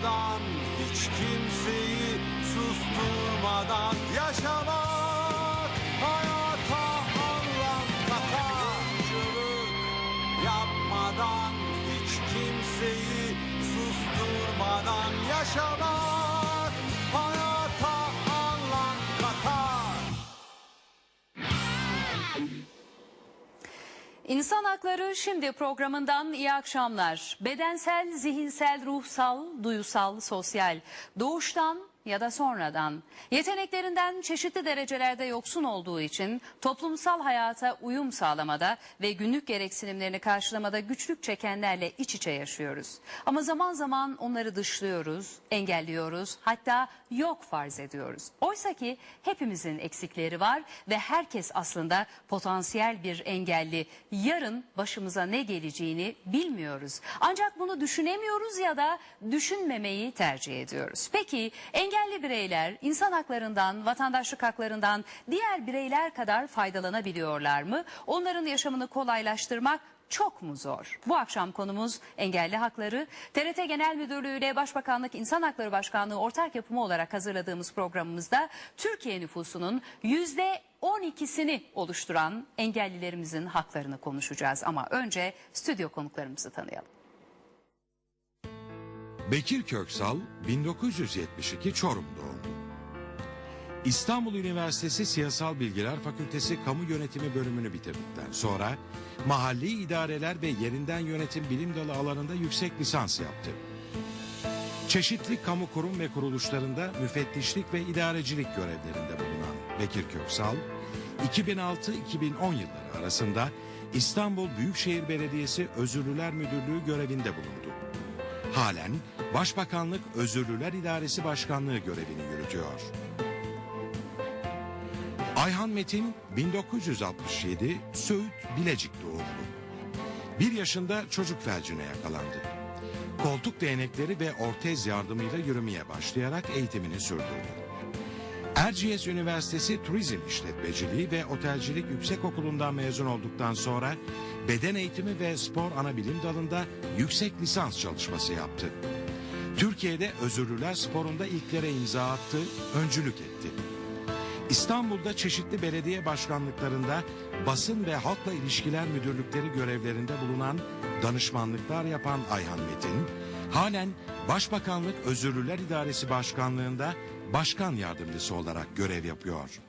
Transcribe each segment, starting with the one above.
durmadan hiç kimseyi susturmadan yaşamak İnsan Hakları Şimdi programından iyi akşamlar. Bedensel, zihinsel, ruhsal, duyusal, sosyal, doğuştan ya da sonradan yeteneklerinden çeşitli derecelerde yoksun olduğu için toplumsal hayata uyum sağlamada ve günlük gereksinimlerini karşılamada güçlük çekenlerle iç içe yaşıyoruz. Ama zaman zaman onları dışlıyoruz, engelliyoruz, hatta yok farz ediyoruz. Oysa ki hepimizin eksikleri var ve herkes aslında potansiyel bir engelli. Yarın başımıza ne geleceğini bilmiyoruz. Ancak bunu düşünemiyoruz ya da düşünmemeyi tercih ediyoruz. Peki engelli bireyler insan haklarından, vatandaşlık haklarından diğer bireyler kadar faydalanabiliyorlar mı? Onların yaşamını kolaylaştırmak çok mu zor? Bu akşam konumuz engelli hakları. TRT Genel Müdürlüğü ile Başbakanlık İnsan Hakları Başkanlığı ortak yapımı olarak hazırladığımız programımızda Türkiye nüfusunun yüzde 12'sini oluşturan engellilerimizin haklarını konuşacağız. Ama önce stüdyo konuklarımızı tanıyalım. Bekir Köksal 1972 Çorum doğumlu. İstanbul Üniversitesi Siyasal Bilgiler Fakültesi Kamu Yönetimi bölümünü bitirdikten sonra mahalli idareler ve yerinden yönetim bilim dalı alanında yüksek lisans yaptı. Çeşitli kamu kurum ve kuruluşlarında müfettişlik ve idarecilik görevlerinde bulunan Bekir Köksal, 2006-2010 yılları arasında İstanbul Büyükşehir Belediyesi Özürlüler Müdürlüğü görevinde bulundu. Halen Başbakanlık Özürlüler İdaresi Başkanlığı görevini yürütüyor. Ayhan Metin 1967 Söğüt Bilecik doğumlu. Bir yaşında çocuk felcine yakalandı. Koltuk değnekleri ve ortez yardımıyla yürümeye başlayarak eğitimini sürdürdü. Erciyes Üniversitesi Turizm İşletmeciliği ve Otelcilik Yüksekokulu'ndan mezun olduktan sonra beden eğitimi ve spor anabilim dalında yüksek lisans çalışması yaptı. Türkiye'de özürlüler sporunda ilklere imza attı, öncülük etti. İstanbul'da çeşitli belediye başkanlıklarında basın ve halkla ilişkiler müdürlükleri görevlerinde bulunan danışmanlıklar yapan Ayhan Metin, halen Başbakanlık Özürlüler İdaresi Başkanlığında başkan yardımcısı olarak görev yapıyor.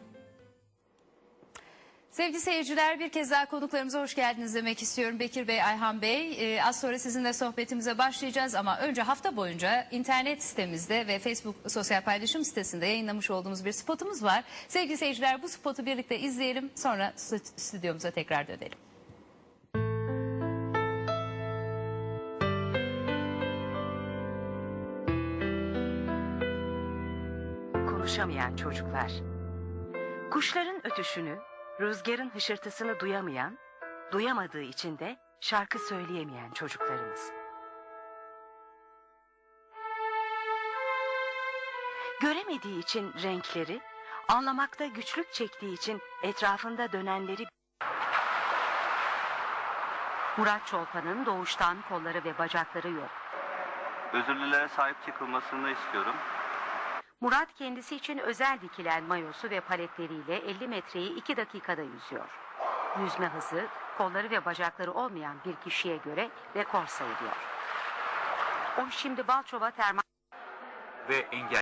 Sevgili seyirciler bir kez daha konuklarımıza hoş geldiniz demek istiyorum. Bekir Bey, Ayhan Bey. Ee, az sonra sizinle sohbetimize başlayacağız ama önce hafta boyunca internet sitemizde ve Facebook sosyal paylaşım sitesinde yayınlamış olduğumuz bir spotumuz var. Sevgili seyirciler bu spotu birlikte izleyelim sonra stü- stüdyomuza tekrar dönelim. Konuşamayan çocuklar. Kuşların ötüşünü, rüzgarın hışırtısını duyamayan, duyamadığı için de şarkı söyleyemeyen çocuklarımız. Göremediği için renkleri, anlamakta güçlük çektiği için etrafında dönenleri Murat Çolpan'ın doğuştan kolları ve bacakları yok. Özürlülere sahip çıkılmasını istiyorum. Murat kendisi için özel dikilen mayosu ve paletleriyle 50 metreyi 2 dakikada yüzüyor. Yüzme hızı kolları ve bacakları olmayan bir kişiye göre rekor sayılıyor. O şimdi Balçova Termal Ve engelli